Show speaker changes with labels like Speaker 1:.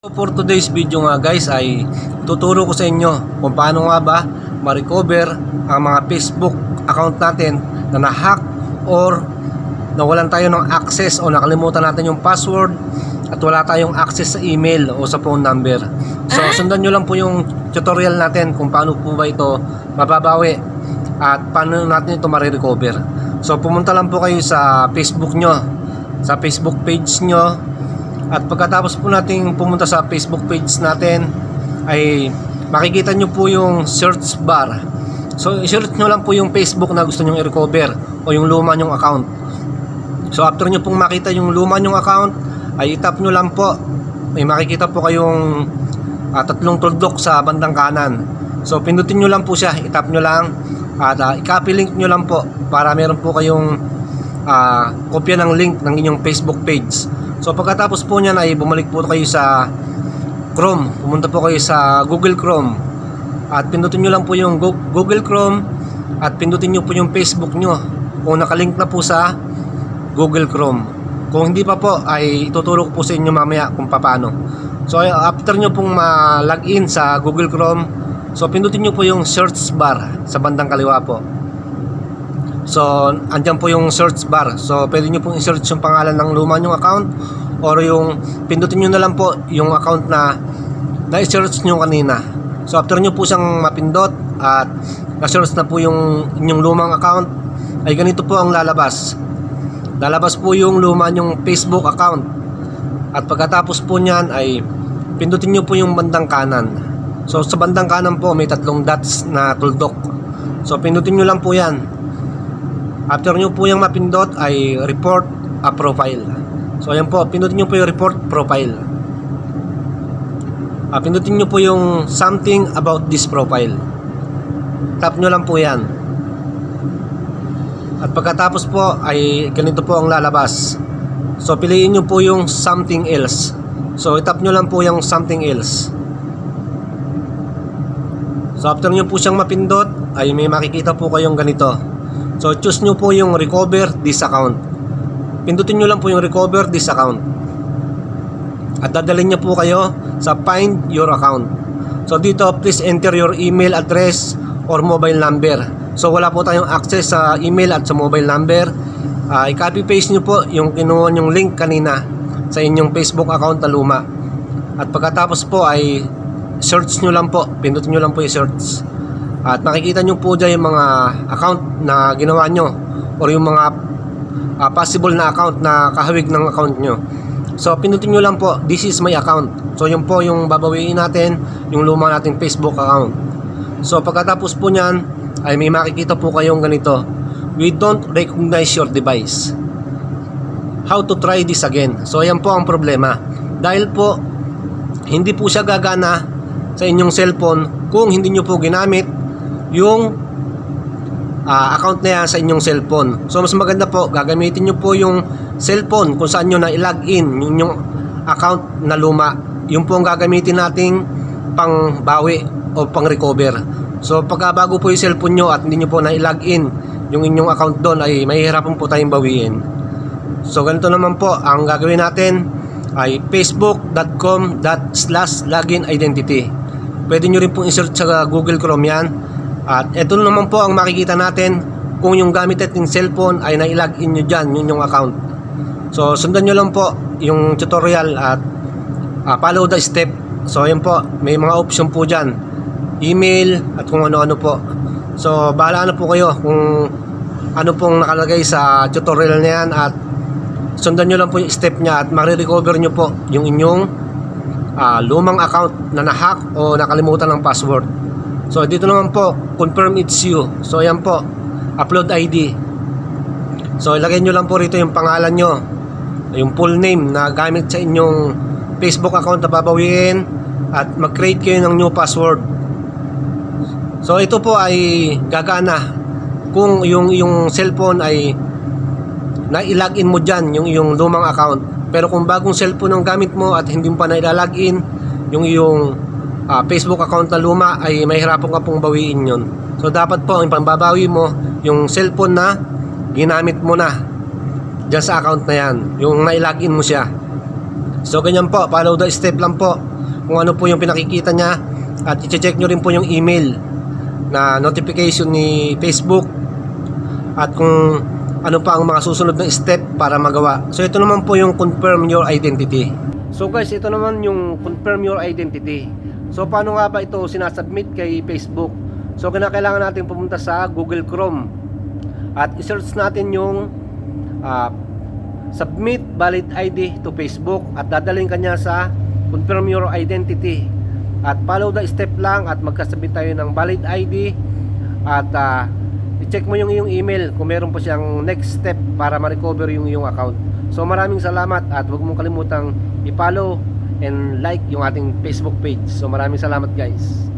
Speaker 1: For today's video nga guys ay tuturo ko sa inyo kung paano nga ba ma-recover ang mga Facebook account natin na na-hack or nawalan tayo ng access o nakalimutan natin yung password at wala tayong access sa email o sa phone number. So sundan nyo lang po yung tutorial natin kung paano po ba ito mababawi at paano natin ito ma-recover. So pumunta lang po kayo sa Facebook nyo, sa Facebook page nyo at pagkatapos po nating pumunta sa Facebook page natin ay makikita nyo po yung search bar. So i-search nyo lang po yung Facebook na gusto nyo i-recover o yung luma nyong account. So after nyo pong makita yung luma nyong account ay itap nyo lang po. May makikita po kayong ah, tatlong tuldok sa bandang kanan. So pindutin nyo lang po siya, itap nyo lang at ah, i-copy link nyo lang po para meron po kayong ah, kopya ng link ng inyong Facebook page. So pagkatapos po niyan ay bumalik po kayo sa Chrome. Pumunta po kayo sa Google Chrome. At pindutin nyo lang po yung Go- Google Chrome at pindutin nyo po yung Facebook nyo kung nakalink na po sa Google Chrome. Kung hindi pa po ay ituturo ko po sa inyo mamaya kung paano. So after nyo pong ma-login sa Google Chrome, so pindutin nyo po yung search bar sa bandang kaliwa po. So, andyan po yung search bar. So, pwede nyo pong i-search yung pangalan ng luma nyong account or yung pindutin nyo na lang po yung account na na-search nyo kanina. So, after nyo po siyang mapindot at na-search na po yung inyong lumang account, ay ganito po ang lalabas. Lalabas po yung luma nyong Facebook account. At pagkatapos po niyan ay pindutin nyo po yung bandang kanan. So, sa bandang kanan po may tatlong dots na tuldok. So, pindutin nyo lang po yan. After nyo po yung mapindot ay report a profile. So ayan po, pindutin nyo po yung report profile. Ah, pindutin nyo po yung something about this profile. Tap nyo lang po yan. At pagkatapos po ay ganito po ang lalabas. So piliin nyo po yung something else. So itap nyo lang po yung something else. So after nyo po siyang mapindot ay may makikita po kayong ganito. So choose nyo po yung recover this account. Pindutin nyo lang po yung recover this account. At dadalhin niya po kayo sa find your account. So dito please enter your email address or mobile number. So wala po tayong access sa email at sa mobile number. Ah, i-copy paste nyo po yung kinuha yung link kanina sa inyong Facebook account na luma. At pagkatapos po ay search nyo lang po. Pindutin nyo lang po yung search. At makikita nyo po dyan yung mga account na ginawa nyo or yung mga ah, possible na account na kahawig ng account nyo. So, pindutin nyo lang po, this is my account. So, yun po yung babawiin natin, yung luma nating Facebook account. So, pagkatapos po nyan, ay may makikita po kayong ganito. We don't recognize your device. How to try this again? So, ayan po ang problema. Dahil po, hindi po siya gagana sa inyong cellphone kung hindi nyo po ginamit yung ah, account na yan sa inyong cellphone. So mas maganda po, gagamitin nyo po yung cellphone kung saan nyo na i-login yung, yung account na luma. Yung po ang gagamitin nating pang bawi o pang recover. So pagka bago po yung cellphone nyo at hindi nyo po na i-login yung inyong account doon ay mahihirapan po tayong bawiin. So ganito naman po, ang gagawin natin ay facebook.com slash login identity. Pwede nyo rin pong i-search sa Google Chrome yan. At ito naman po ang makikita natin kung yung gamit nating cellphone ay na-login nyo dyan, yun yung account. So sundan nyo lang po yung tutorial at ah, follow the step. So ayun po, may mga option po dyan. Email at kung ano-ano po. So bahala na po kayo kung ano pong nakalagay sa tutorial na yan at sundan nyo lang po yung step niya at marirecover nyo po yung inyong ah, lumang account na nahack o nakalimutan ng password. So dito naman po, confirm it's you. So ayan po, upload ID. So ilagay nyo lang po rito yung pangalan nyo, yung full name na gamit sa inyong Facebook account na babawiin at mag-create kayo ng new password. So ito po ay gagana kung yung yung cellphone ay na-login mo dyan yung yung lumang account. Pero kung bagong cellphone ang gamit mo at hindi mo pa na-login yung yung ah, Facebook account na luma ay mahirapan ka pong bawiin yon. So dapat po ang pambabawi mo yung cellphone na ginamit mo na dyan sa account na yan. Yung na-login mo siya. So ganyan po, follow the step lang po. kung ano po yung pinakikita niya at i-check nyo rin po yung email na notification ni Facebook at kung ano pa ang mga susunod na step para magawa. So ito naman po yung confirm your identity. So guys, ito naman yung confirm your identity. So paano nga ba ito sinasubmit kay Facebook? So kinakailangan natin pumunta sa Google Chrome at i-search natin yung ah, submit valid ID to Facebook at dadalhin kanya sa confirm your identity at follow the step lang at magkasabit tayo ng valid ID at ah, i-check mo yung iyong email kung meron po siyang next step para ma-recover yung iyong account so maraming salamat at huwag mong kalimutang i-follow and like yung ating Facebook page. So maraming salamat guys